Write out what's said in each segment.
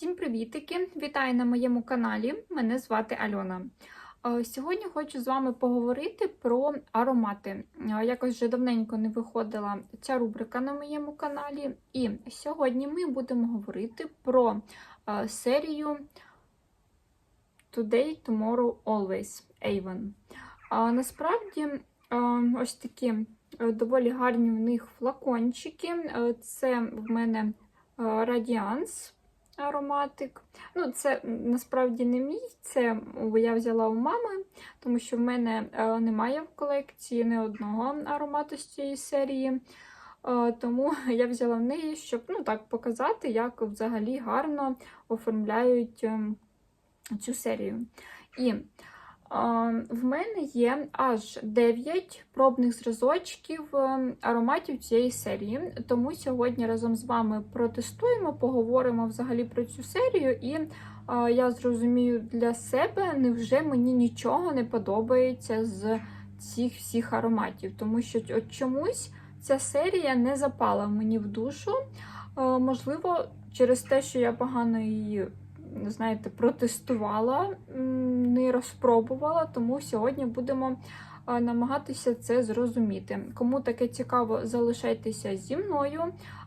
Всім привітики! Вітаю на моєму каналі. Мене звати Альона. Е, Сьогодні хочу з вами поговорити про аромати. Е, Якось вже давненько не виходила ця рубрика на моєму каналі. І сьогодні ми будемо говорити про е, серію Today, Tomorrow, Always Avon. Насправді, ось такі доволі гарні в них флакончики. Це в мене Радіанс ароматик. Ну, це насправді не мій, це я взяла у мами, тому що в мене е, немає в колекції ні одного аромату з цієї серії. Е, Тому я взяла в неї, щоб ну, так, показати, як взагалі гарно оформляють ем, цю серію. І в мене є аж 9 пробних зразочків е, ароматів цієї серії. Тому сьогодні разом з вами протестуємо, поговоримо взагалі про цю серію, і е, я зрозумію для себе, невже мені нічого не подобається з цих всіх ароматів. Тому що от чомусь ця серія не запала мені в душу. Е, Можливо, через те, що я погано її знаєте, протестувала, не розпробувала, тому сьогодні будемо намагатися це зрозуміти. Кому таке цікаво, залишайтеся зі мною.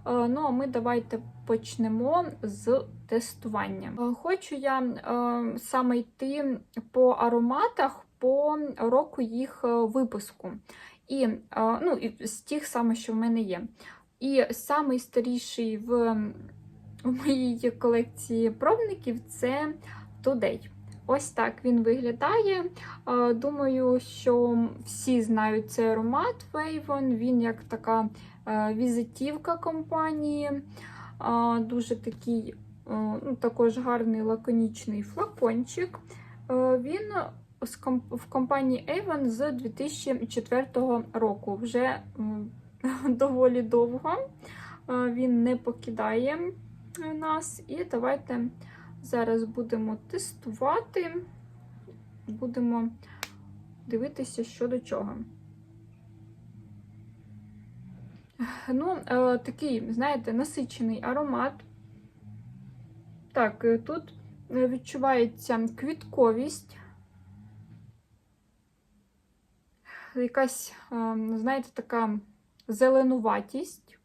Ну а ми давайте почнемо з тестування. Хочу я саме йти по ароматах по року їх е, випуску. І, ну, і з тих саме, що в мене є. І самий старіший в у моїй колекції пробників це Today. Ось так він виглядає. Думаю, що всі знають цей аромат Avon. Він як така е, візитівка компанії. Дуже такий, е, ну, також гарний лаконічний флакончик. Е, Він в компанії Avon з 2004 року. Вже доволі довго. Він не покидає нас. І давайте зараз будемо тестувати, будемо дивитися, що до чого. Ну, е, такий, знаєте, насичений аромат. Так, е, тут е, відчувається квітковість. Якась, е, знаєте, така зеленуватість.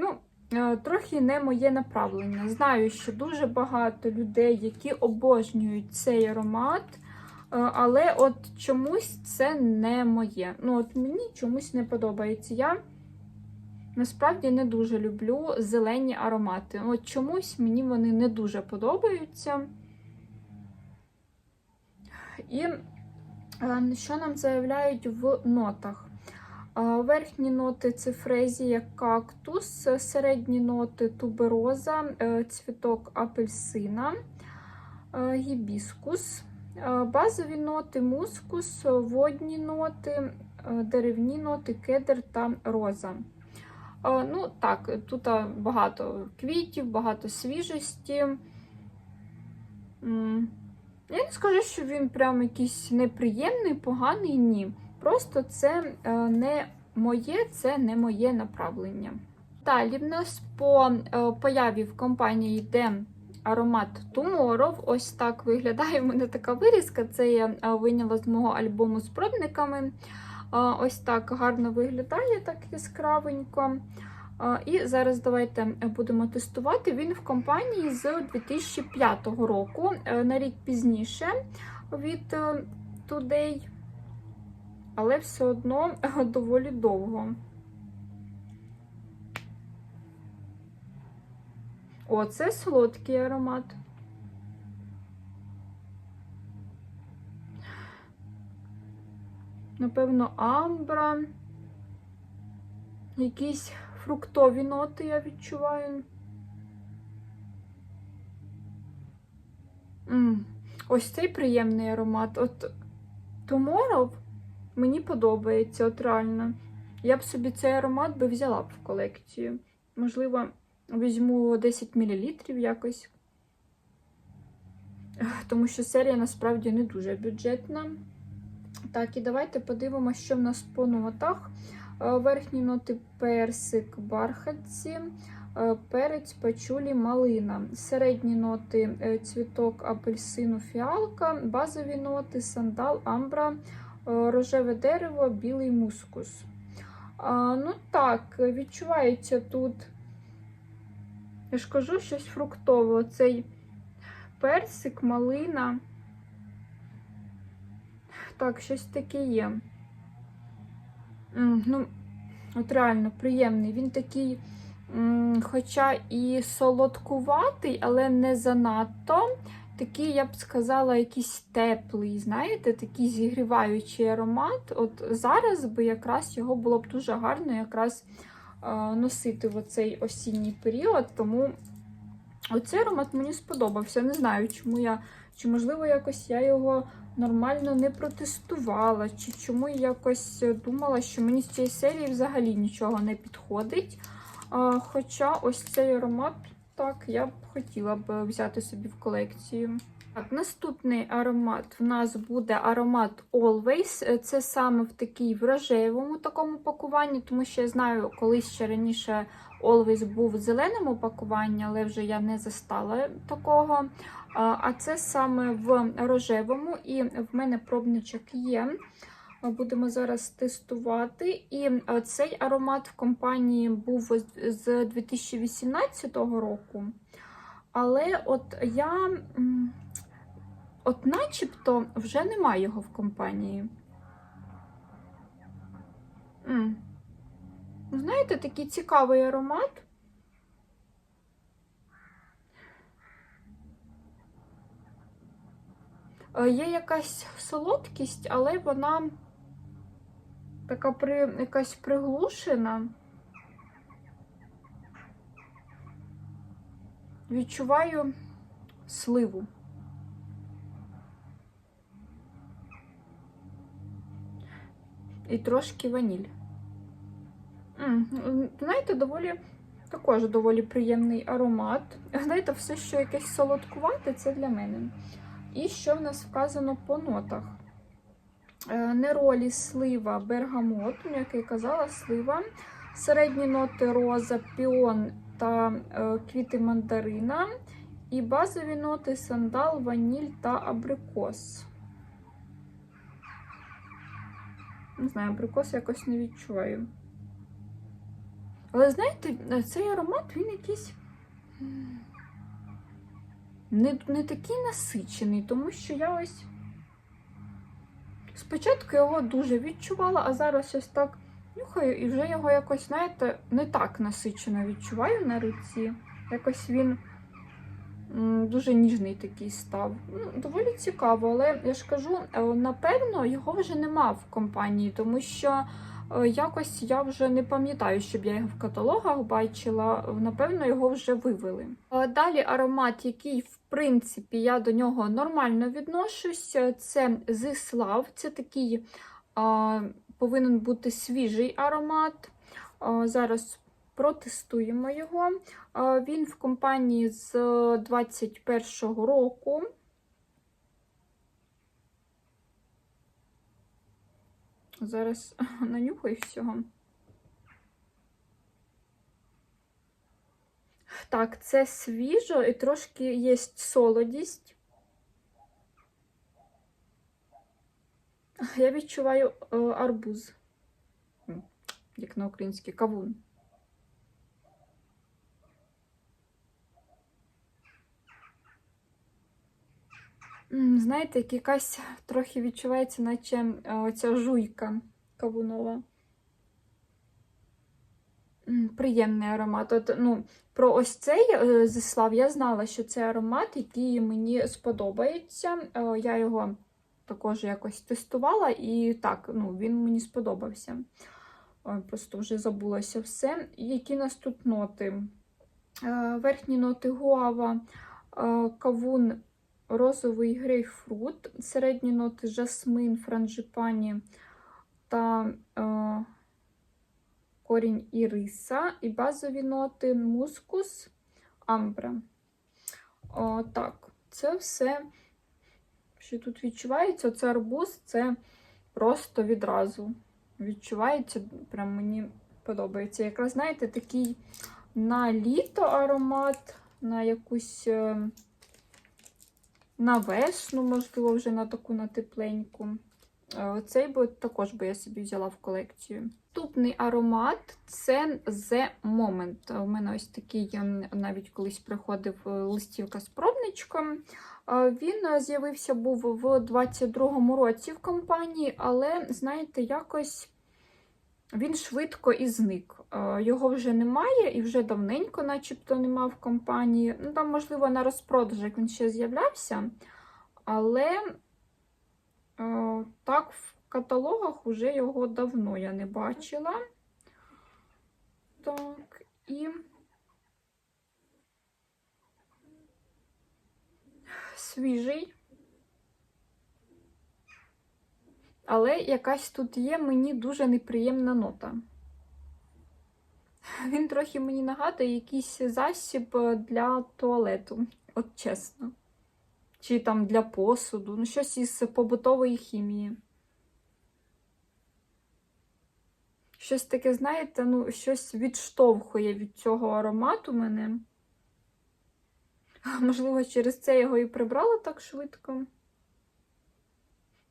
Ну, е, трохи не моє направлення. Знаю, що дуже багато людей, які обожнюють цей аромат, е, але от чомусь це не моє. Ну, от мені чомусь не подобається. Я насправді не дуже люблю зелені аромати. От чомусь мені вони не дуже подобаються. І е, що нам заявляють в нотах? Верхні ноти це фрезія кактус, середні ноти тубероза, е, цвіток апельсина, е, гібіскус, е, базові ноти мускус, водні ноти, деревні ноти, кедр та роза. Ну так, тут багато квітів, багато свіжості. Я не скажу, що він прям якийсь неприємний, поганий, ні. Просто це е, не моє, це не моє направлення. Далі в нас по е, появі в компанії йде аромат Tomorrow. Ось так виглядає. У мене така вирізка. Це я е, виняла з мого альбому з пробниками. Ось так гарно виглядає, так яскравенько. І зараз давайте будемо тестувати. Він в компанії з 2005 року, на рік пізніше від Today але все одно доволі довго. О, це солодкий аромат. Напевно, амбра. Якісь фруктові ноти я відчуваю. Ось цей приємний аромат. От Tomorrow Мені подобається, от реально. Я б собі цей аромат би взяла б в колекцію. Можливо, візьму 10 мл якось. Тому що серія насправді не дуже бюджетна. Так, і давайте подивимося, що в нас по нотах. Е, Верхні ноти персик, бархатці, е, перець, пачулі, малина. Середні ноти е, цвіток, апельсину, фіалка, базові ноти сандал, амбра, рожеве дерево, білий мускус. Ну так, відчувається тут, я ж кажу, щось фруктове. Цей персик, малина. Так, щось таке є. Ну, от реально приємний. Він такий, хоча і солодкуватий, але не занадто. Такий, я б сказала, якийсь теплий, знаєте, такий зігріваючий аромат. От зараз би якраз його було б дуже гарно якраз е, носити в оцей осінній період. Тому оцей аромат мені сподобався. Не знаю, чому я, чи можливо якось я його нормально не протестувала, чи чому я якось думала, що мені з цієї серії взагалі нічого не підходить. Хоча ось цей аромат, так, я б хотіла б взяти собі в колекцію. Так, наступний аромат в нас буде аромат Always. Це саме в такій в такому пакуванні, тому що я знаю, колись ще раніше Always був в зеленому пакуванні, але вже я не застала такого. А це саме в рожевому, і в мене пробничок є. Будемо зараз тестувати. І е, цей аромат в компанії був з- з 2018 року. Але от я, от начебто, вже немає його в компанії. М. Ну, Знаєте, такий цікавий аромат. Е, Є якась солодкість, але вона така при, якась приглушена. Відчуваю сливу. І трошки ваніль. Знаєте, доволі також доволі приємний аромат. Знаєте, все, що якесь солодкувате, це для мене. І що в нас вказано по нотах? Е, Неролі, слива, бергамот, ну, як я і казала, слива. Середні ноти роза, піон та е, квіти мандарина. І базові ноти сандал, ваніль та абрикос. Не знаю, абрикос якось не відчуваю. Але знаєте, цей аромат він якийсь не, не такий насичений, тому що я ось спочатку його дуже відчувала, а зараз ось так нюхаю і вже його якось, знаєте, не так насичено відчуваю на руці. Якось він дуже ніжний такий став. Ну, доволі цікаво, але я ж кажу, е, напевно, його вже нема в компанії, тому що якось я вже не пам'ятаю, щоб я його в каталогах бачила. Напевно, його вже вивели. Е, Далі аромат, який, в принципі, я до нього нормально відношусь, е, це Зислав. Це такий а, повинен бути свіжий аромат. А, Зараз протестуємо його. А, Він в компанії з 21-го року. Зараз нанюхаю всього. Так, це свіжо і трошки є солодість. Я відчуваю е, арбуз, як на український кавун. Знаєте, як якась трохи відчувається, наче е, оця жуйка кавунова. Приємний аромат. От, ну, про ось цей е, зіслав я знала, що це аромат, який мені сподобається. Е, Я його також якось тестувала, і так, ну, він мені сподобався. Просто вже забулося все. Які нас тут ноти? Е, Верхні ноти гуава, е, кавун, розовий грейпфрут, середні ноти жасмин, франжипані та е, корінь іриса, і базові ноти мускус, амбра. О, так, це все, що тут відчувається, це арбуз, це просто відразу. відчувається, прям мені подобається. Якраз, знаєте, такий на літо аромат, на якусь е, на весну, можливо, вже на таку на тепленьку. Е, Цей би також би я собі взяла в колекцію. Наступний аромат це The Moment. У мене ось такий навіть колись приходив е, листівка з пробничком. Е, Він е, з'явився був в 22-му році в компанії, але, знаєте, якось він швидко і зник. Е, Його вже немає і вже давненько, начебто, нема в компанії. Ну, там, можливо, на розпродажах він ще з'являвся, але е, так в каталогах вже його давно я не бачила. Так, і свіжий. Але якась тут є мені дуже неприємна нота. Він трохи мені нагадує якийсь засіб для туалету, от чесно. Чи там для посуду, ну щось із побутової хімії. Щось таке, знаєте, ну, щось відштовхує від цього аромату мене. Можливо, через це його і прибрала так швидко.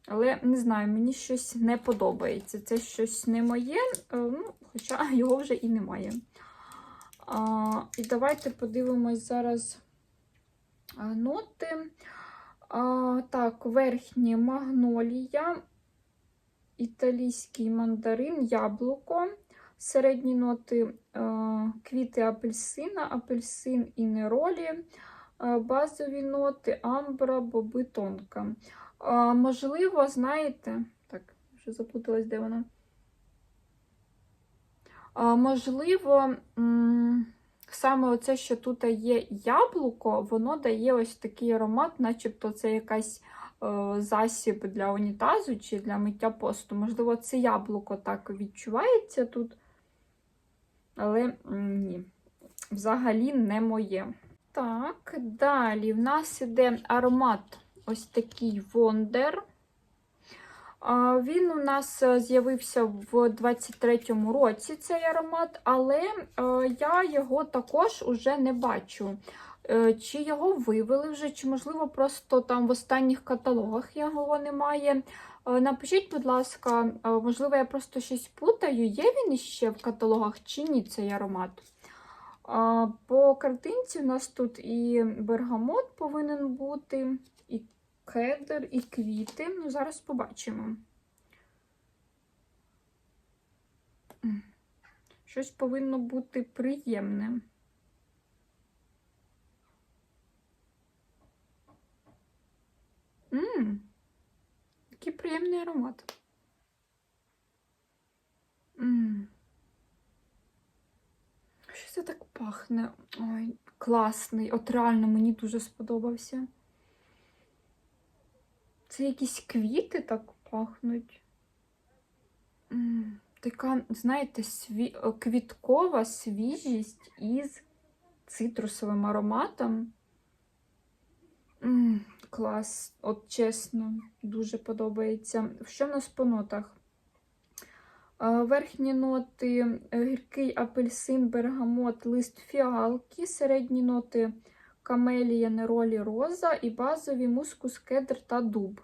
Але не знаю, мені щось не подобається. Це щось не моє, е, ну, хоча його вже і немає. А, І давайте подивимось зараз ноти. А, Так, верхні магнолія, італійський мандарин, яблуко. Середні ноти а, квіти апельсина, апельсин і неролі, а, базові ноти, амбра, боби тонка. А, можливо, знаєте, так, вже запуталась, де вона. А, можливо, саме оце, що тут є яблуко, воно дає ось такий аромат, начебто це якась е, засіб для унітазу чи для миття посту. Можливо, це яблуко так відчувається тут. Але ні, взагалі не моє. Так, далі в нас іде аромат ось такий Вондер. Він у нас е, з'явився в 23-му році цей аромат, але е, я його також уже не бачу. Е, Чи його вивели вже, чи, можливо, просто там в останніх каталогах його немає. Напишіть, будь ласка, можливо, я просто щось путаю, є він іще в каталогах чи ні цей аромат. По картинці у нас тут і бергамот повинен бути, кедр, і квіти. Ну, зараз побачимо. Щось повинно бути приємне. Мм, який приємний аромат. Мм. Що це так пахне? Ой, класний. От реально мені дуже сподобався. Це якісь квіти так пахнуть. Така, знаєте, сві... квіткова свіжість із цитрусовим ароматом. Клас, от чесно, дуже подобається. Що в нас по нотах? Е, Верхні ноти е, гіркий апельсин, бергамот, лист фіалки, середні ноти камелія, неролі, роза і базові мускус, кедр та дуб.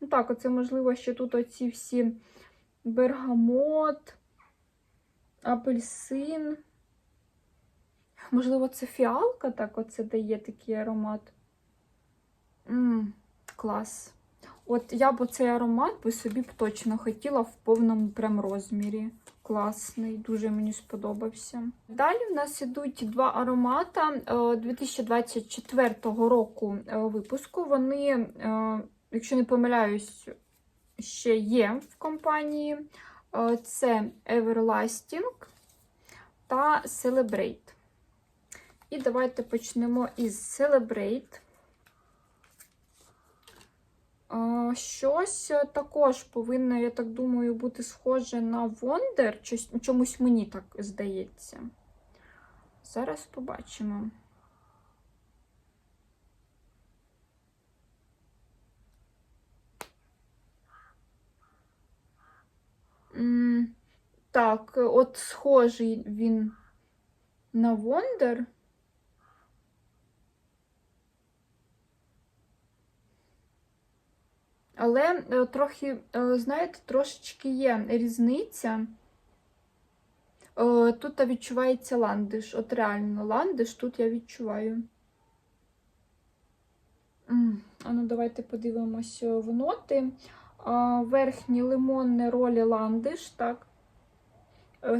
Ну так, оце можливо, що тут оці всі бергамот, апельсин. Можливо, це фіалка так оце дає такий аромат. Ммм, клас. От я б цей аромат би собі б точно хотіла в повному прям розмірі. Класний, дуже мені сподобався. Далі в нас ідуть два аромата е, 2024 року е, випуску. Вони, е, якщо не помиляюсь, ще є в компанії. Це Everlasting та Celebrate. І давайте почнемо із Celebrate. Щось е, також повинно, я так думаю, бути схоже на Wonder, чомусь мені так здається. Зараз побачимо. Так, от схожий він на Wonder. Але е, трохи, е, знаєте, трошечки є різниця. Е, Тут відчувається ландиш. От реально ландиш тут я відчуваю. А ну давайте подивимося в ноти. А, Верхній лимонне ролі ландиш, так.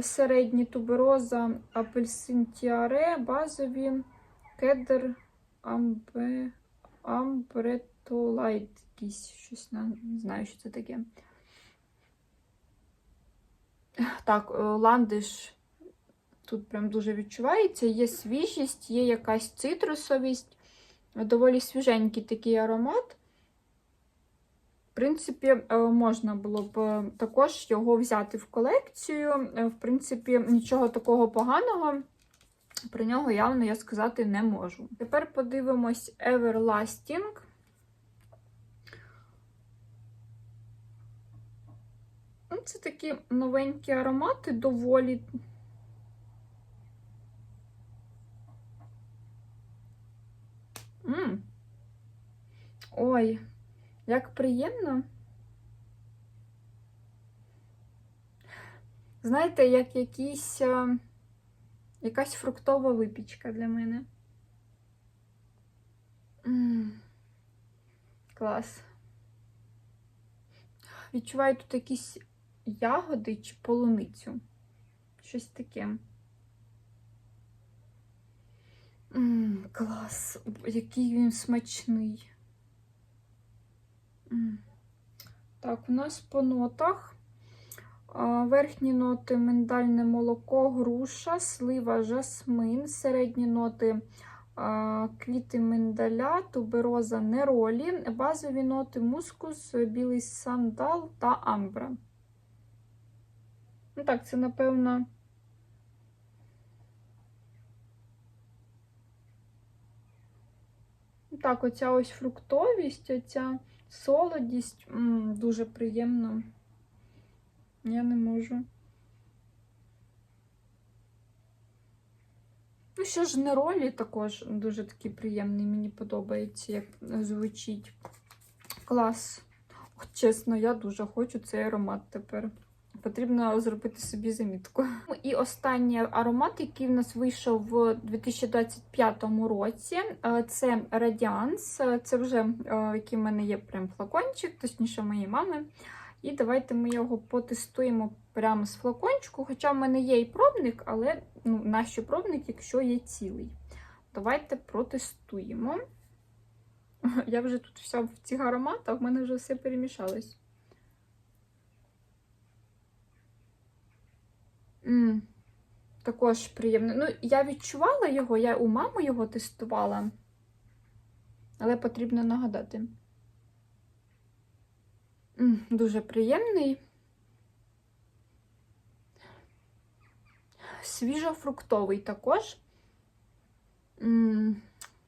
Середні тубероза, апельсин тіаре, базові, кедр, амбе, амбретолайт якийсь, щось не знаю, що це таке. Так, е, ландиш тут прям дуже відчувається. Є свіжість, є якась цитрусовість, доволі свіженький такий аромат. В принципі, е, можна було б е, також його взяти в колекцію. В принципі, нічого такого поганого про нього явно я сказати не можу. Тепер подивимось Everlasting. Ну, Це такі новенькі аромати, доволі. М. Ой, як приємно. Знаєте, як якісь, е, якась фруктова випічка для мене. М. Клас. Відчуваю тут якісь ягоди чи полуницю. Щось таке. М, клас, який він смачний. М. Так, у нас по нотах. Верхні ноти миндальне молоко, груша, слива, жасмин, середні ноти квіти миндаля, тубероза, неролі, базові ноти мускус, білий сандал та амбра. Ну так, це, напевно. Так, оця ось фруктовість, оця солодість м, дуже приємно. Я не можу. Ну, що ж, неролі також дуже такий приємний, мені подобається, як звучить. Клас. Чесно, я дуже хочу цей аромат тепер. Потрібно зробити собі замітку. Ну, І останній аромат, який в нас вийшов в 2025 році, е, це Radiance. Це вже е, який в мене є прям флакончик, точніше, моєї мами. І давайте ми його потестуємо прямо з флакончику. Хоча в мене є і пробник, але ну, нащо пробник, якщо є цілий. Давайте протестуємо. Я вже тут вся в цих ароматах, в мене вже все перемішалось. М, Також приємно. Ну, я відчувала його, я у мами його тестувала, але потрібно нагадати. М, Дуже приємний. Свіжофруктовий також. М,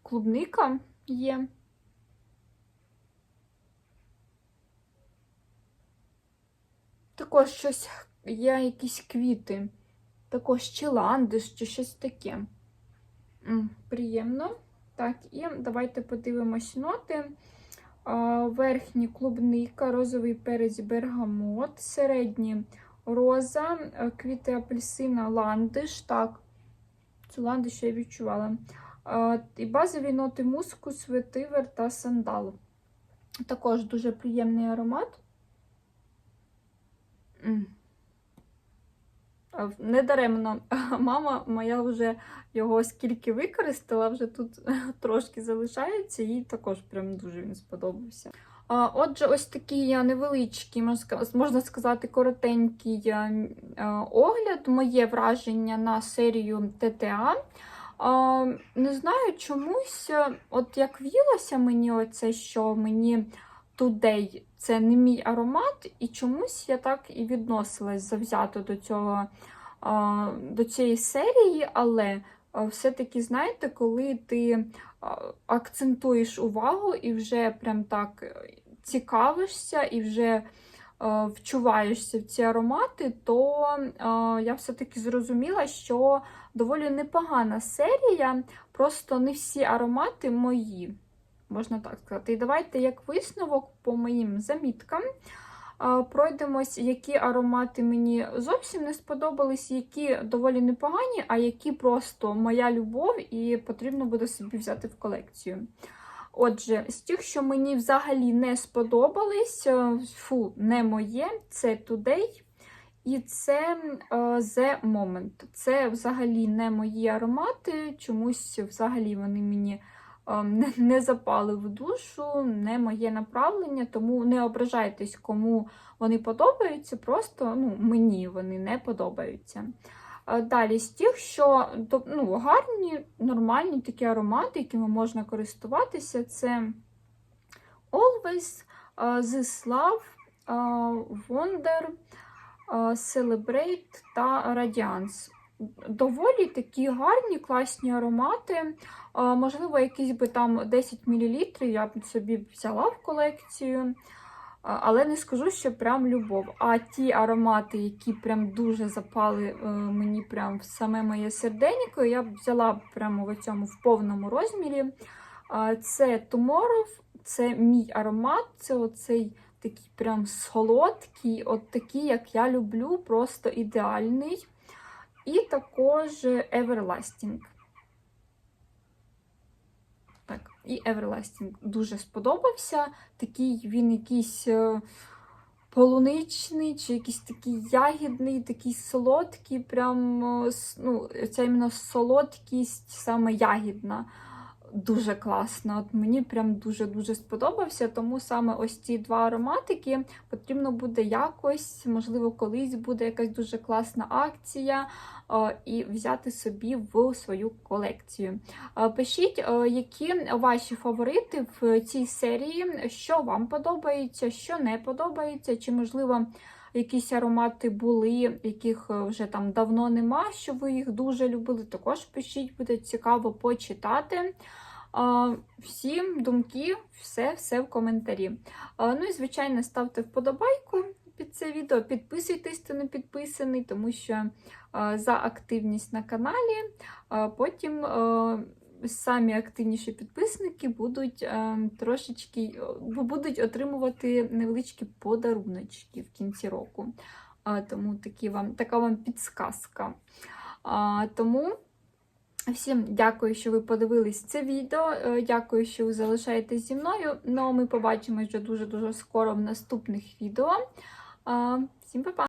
Клубника є. Також щось є якісь квіти. Також чи ландиш, чи щось таке. Приємно. Так, і давайте подивимось ноти. Верхні клубника, розовий перець бергамот, середні роза, е, квіти апельсина, ландиш. Так, цю ландиш я відчувала. І базові ноти мускус, ветивер та сандал. Також дуже приємний аромат. Недаремно мама моя вже його скільки використала, вже тут трошки залишається, їй також прям дуже він сподобався. Отже, ось такий невеличкий, можна сказати, коротенький огляд, моє враження на серію ТТА. Не знаю, чомусь, от як в'їлося мені оце, що мені Today це не мій аромат, і чомусь я так і відносилась завзято до цього, до цієї серії, але все-таки, знаєте, коли ти акцентуєш увагу і вже прям так е, цікавишся, і вже е, вчуваєшся в ці аромати, то е, я все-таки зрозуміла, що доволі непогана серія, просто не всі аромати мої, можна так сказати. І давайте як висновок по моїм заміткам. Пройдемось, які аромати мені зовсім не сподобались, які доволі непогані, а які просто моя любов, і потрібно буде собі взяти в колекцію. Отже, з тих, що мені взагалі не сподобались, е, фу, не моє, це Today і це е, The Moment. Це взагалі не мої аромати, чомусь взагалі вони мені не, не запали в душу, не моє направлення, тому не ображайтесь, кому вони подобаються, просто ну, мені вони не подобаються. Е, Далі з тих, що ну, гарні, нормальні такі аромати, якими можна користуватися, це Always, е, This Love, е, Wonder, е, Celebrate та Radiance. Доволі такі гарні, класні аромати. Можливо, якісь би там 10 мл я б собі взяла в колекцію. Але не скажу, що прям любов. А ті аромати, які прям дуже запали е, мені прям в саме моє серденько, я б взяла прямо в цьому в повному розмірі. Це Tomorrow, це мій аромат, це оцей такий прям солодкий, от такий, як я люблю, просто ідеальний. І також Everlasting. Так, і Everlasting дуже сподобався. Такий він якийсь е, полуничний, чи якийсь такий ягідний, такий солодкий, прям е, ну, ця іменно солодкість саме ягідна. Дуже класна. От мені прям дуже-дуже сподобався. Тому саме ось ці два ароматики потрібно буде якось, можливо, колись буде якась дуже класна акція, е, і взяти собі в свою колекцію. Е, Пишіть, е, які ваші фаворити в цій серії, що вам подобається, що не подобається, чи, можливо, якісь аромати були, яких е, вже там давно нема, що ви їх дуже любили. Також пишіть, буде цікаво почитати. Е, Всі думки, все, все в коментарі. Ну і, звичайно, ставте вподобайку під це відео, підписуйтесь, хто не підписаний, тому що е, за активність на каналі. Потім е, самі активніші підписники будуть е, трошечки е, будуть отримувати невеличкі подаруночки в кінці року. Тому такі вам, така вам підсказка. Тому всім дякую, що ви подивились це відео. Е, Дякую, що ви залишаєтесь зі мною. Ну, ми побачимось вже дуже-дуже скоро в наступних відео. Всім па-па!